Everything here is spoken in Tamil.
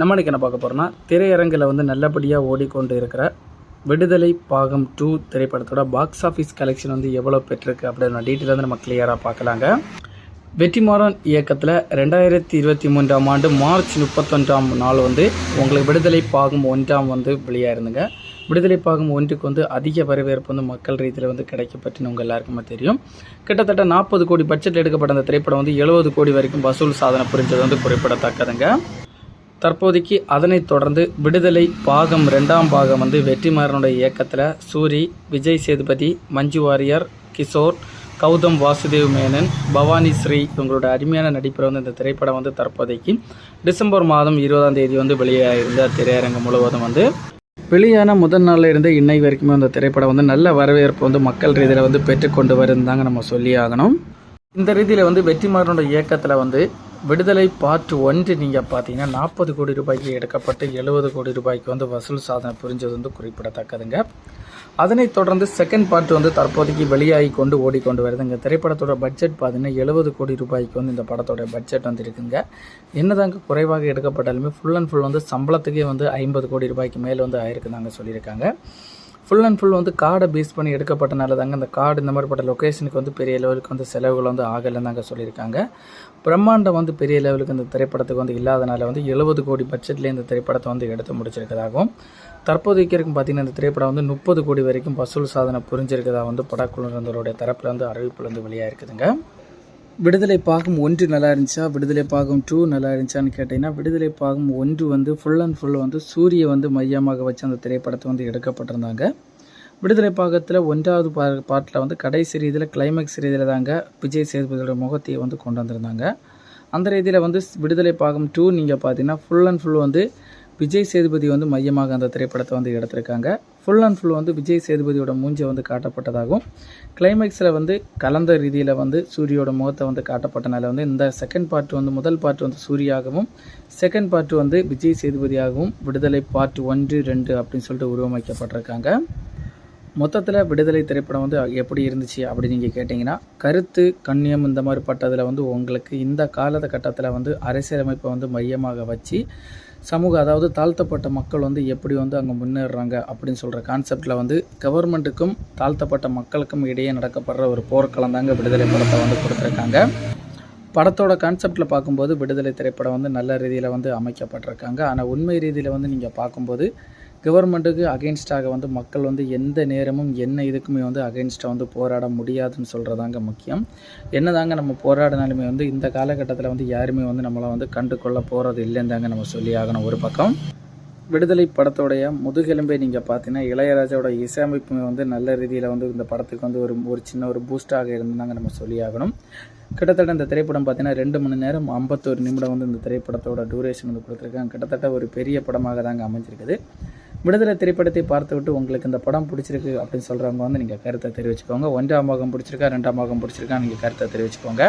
நம்ம என்ன பார்க்க போகிறோம்னா திரையரங்கில் வந்து நல்லபடியாக ஓடிக்கொண்டு இருக்கிற விடுதலை பாகம் டூ திரைப்படத்தோட பாக்ஸ் ஆஃபீஸ் கலெக்ஷன் வந்து எவ்வளோ பெற்றிருக்கு அப்படின்னு டீட்டெயில் வந்து நம்ம கிளியராக பார்க்கலாங்க. வெற்றிமாறன் இயக்கத்தில் ரெண்டாயிரத்தி இருபத்தி மூன்றாம் ஆண்டு மார்ச் முப்பத்தொன்றாம் நாள் வந்து உங்களுக்கு விடுதலை பாகம் ஒன்றாம் வந்து வெளியாயிருந்துங்க. விடுதலை பாகம் ஒன்றுக்கு வந்து அதிக வரவேற்பு வந்து மக்கள் ரீதியில் வந்து கிடைக்கப்பட்டுன்னு உங்கள் எல்லாருக்குமே தெரியும். கிட்டத்தட்ட நாற்பது கோடி பட்ஜெட் எடுக்கப்பட்ட அந்த திரைப்படம் வந்து எழுபது கோடி வரைக்கும் வசூல் சாதனை புரிஞ்சது வந்து குறிப்பிடத்தக்கதுங்க. தற்போதைக்கு அதனைத் தொடர்ந்து விடுதலை பாகம் ரெண்டாம் பாகம் வந்து வெற்றிமாறனுடைய இயக்கத்தில் சூரி விஜய் சேதுபதி மஞ்சு வாரியர் கிஷோர் கௌதம் வாசுதேவ் மேனன் பவானி ஸ்ரீ இவங்களோட அருமையான நடிப்பில் வந்து இந்த திரைப்படம் வந்து தற்போதைக்கு டிசம்பர் மாதம் இருபதாம் தேதி வந்து வெளியாகிருந்த திரையரங்கம் முழுவதும் வந்து வெளியான முதல் நாளில் இருந்து இன்னை வரைக்குமே அந்த திரைப்படம் வந்து நல்ல வரவேற்பு வந்து மக்கள் ரீதியில் வந்து பெற்றுக்கொண்டு வருந்தாங்க நம்ம சொல்லி ஆகணும். இந்த ரீதியில் வந்து வெற்றிமாறனோட இயக்கத்தில் வந்து விடுதலை பார்ட் ஒன்று நீங்கள் பார்த்தீங்கன்னா நாற்பது கோடி ரூபாய்க்கு எடுக்கப்பட்டு எழுபது கோடி ரூபாய்க்கு வந்து வசூல் சாதனை புரிஞ்சது வந்து குறிப்பிடத்தக்கதுங்க. அதனைத் தொடர்ந்து செகண்ட் பார்ட் வந்து தற்போதைக்கு வெளியாகி கொண்டு ஓடிக்கொண்டு வருது. இந்த திரைப்படத்தோட பட்ஜெட் பார்த்தீங்கன்னா எழுபது கோடி ரூபாய்க்கு வந்து இந்த படத்தோட பட்ஜெட் வந்து இருக்குங்க என்னதாங்க குறைவாக எடுக்கப்பட்டாலுமே ஃபுல் அண்ட் ஃபுல் வந்து சம்பளத்துக்கே வந்து ஐம்பது கோடி ரூபாய்க்கு மேலே வந்து ஆயிருக்குதாங்க சொல்லியிருக்காங்க. ஃபுல் அண்ட் ஃபுல் வந்து கார்டை பேஸ் பண்ணி எடுக்கப்பட்டனால தாங்க அந்த கார்டு இந்த மாதிரிப்பட்ட லொக்கேஷனுக்கு வந்து பெரிய லெவலுக்கு வந்து செலவுகள் வந்து ஆகலைன்னு தாங்க சொல்லியிருக்காங்க. பிரம்மாண்டம் வந்து பெரிய லெவலுக்கு இந்த திரைப்படத்துக்கு வந்து இல்லாதனால வந்து எழுபது கோடி பட்ஜெட்லேயே இந்த திரைப்படத்தை வந்து எடுத்து முடிச்சிருக்கதாகவும் தற்போதைக்கு இருக்கும் பார்த்தீங்கன்னா இந்த திரைப்படம் வந்து முப்பது கோடி வரைக்கும் வசூல் சாதனை புரிஞ்சிருக்கதா வந்து படக்குழுந்தருடைய தரப்பில் வந்து அறிவிப்பில் வந்து வெளியாக இருக்குதுங்க விடுதலை பாகம் ஒன்று நல்லா இருந்துச்சா? விடுதலை பாகம் டூ நல்லா இருந்துச்சான்னு கேட்டிங்கன்னா விடுதலை பாகம் ஒன்று வந்து ஃபுல் அண்ட் ஃபுல் வந்து சூரிய வந்து மையமாக வச்சு அந்த திரைப்படத்தை வந்து எடுக்கப்பட்டிருந்தாங்க. விடுதலை பாகத்தில் ஒன்றாவது பா பாட்டில் வந்து கடைசி ரீதியில் கிளைமேக்ஸ் ரீதியில் தாங்க விஜய் சேதுபதியோட முகத்தையை வந்து கொண்டு வந்திருந்தாங்க. அந்த ரீதியில் வந்து விடுதலை பாகம் டூ நீங்கள் பார்த்தீங்கன்னா ஃபுல் அண்ட் ஃபுல் வந்து விஜய் சேதுபதி வந்து மையமாக அந்த திரைப்படத்தை வந்து எடுத்திருக்காங்க. ஃபுல் அண்ட் ஃபுல் வந்து விஜய் சேதுபதியோட மூஞ்சை வந்து காட்டப்பட்டதாகவும் கிளைமேக்ஸில் வந்து கலந்த ரீதியில் வந்து சூரியோட முகத்தை வந்து காட்டப்பட்டனால வந்து இந்த செகண்ட் பார்ட் வந்து முதல் பார்ட் வந்து சூரியாகவும் செகண்ட் பார்ட் வந்து விஜய் சேதுபதியாகவும் விடுதலை பார்ட் ஒன்று ரெண்டு அப்படின்னு சொல்லிட்டு உருவமைக்கப்பட்டிருக்காங்க. மொத்தத்தில் விடுதலை திரைப்படம் வந்து எப்படி இருந்துச்சு அப்படி நீங்கள் கேட்டிங்கன்னா கருத்து கண்ணியம் இந்த மாதிரி பட்டதில் வந்து உங்களுக்கு இந்த காலகட்டத்தில் வந்து அரசியலமைப்பை வந்து மையமாக வச்சு சமூக அதாவது தாழ்த்தப்பட்ட மக்கள் வந்து எப்படி வந்து அங்கே முன்னேறுறாங்க அப்படின்னு சொல்கிற கான்செப்டில் வந்து கவர்மெண்ட்டுக்கும் தாழ்த்தப்பட்ட மக்களுக்கும் இடையே நடக்கப்படுற ஒரு போர்க்களம் தாங்க விடுதலை படத்தை வந்து கொடுத்துருக்காங்க. படத்தோட கான்செப்டில் பார்க்கும்போது விடுதலை திரைப்படம் வந்து நல்ல ரீதியில் வந்து அமைக்கப்பட்டிருக்காங்க. ஆனால் உண்மை ரீதியில் வந்து நீங்கள் பார்க்கும்போது கவர்மெண்ட்டுக்கு அகெயின்ஸ்டாக வந்து மக்கள் வந்து எந்த நேரமும் என்ன இதுக்குமே வந்து அகெயின்ஸ்டாக வந்து போராட முடியாதுன்னு சொல்கிறதாங்க முக்கியம். என்ன தாங்க நம்ம போராடினாலுமே வந்து இந்த காலகட்டத்தில் வந்து யாருமே வந்து நம்மளை வந்து கண்டுகொள்ள போகிறது இல்லைன்னு தாங்க நம்ம சொல்லி ஆகணும் ஒரு பக்கம். விடுதலை படத்தோடைய முதுகெலும்பை நீங்கள் பார்த்தீங்கன்னா இளையராஜாவோட இசையமைப்புமே வந்து நல்ல ரீதியில் வந்து இந்த படத்துக்கு வந்து ஒரு ஒரு சின்ன ஒரு பூஸ்டாக இருந்தாங்க நம்ம சொல்லி ஆகணும். கிட்டத்தட்ட இந்த திரைப்படம் பார்த்தீங்கன்னா ரெண்டு மணி நேரம் ஐம்பத்தோரு நிமிடம் வந்து இந்த திரைப்படத்தோட டூரேஷன் வந்து கொடுத்துருக்காங்க. கிட்டத்தட்ட ஒரு பெரிய படமாக தாங்க அமைஞ்சிருக்குது. விடுதலை திரைப்படத்தை பார்த்துவிட்டு உங்களுக்கு இந்த படம் பிடிச்சிருக்கு அப்படின்னு சொல்கிறவங்க வந்து நீங்கள் கருத்தை தெரிவிச்சுக்கோங்க. ஒன்றாம் பாகம் பிடிச்சிருக்கா? ரெண்டாம் பாகம் பிடிச்சிருக்கா? நீங்கள் கருத்தை தெரிவிச்சுக்கோங்க.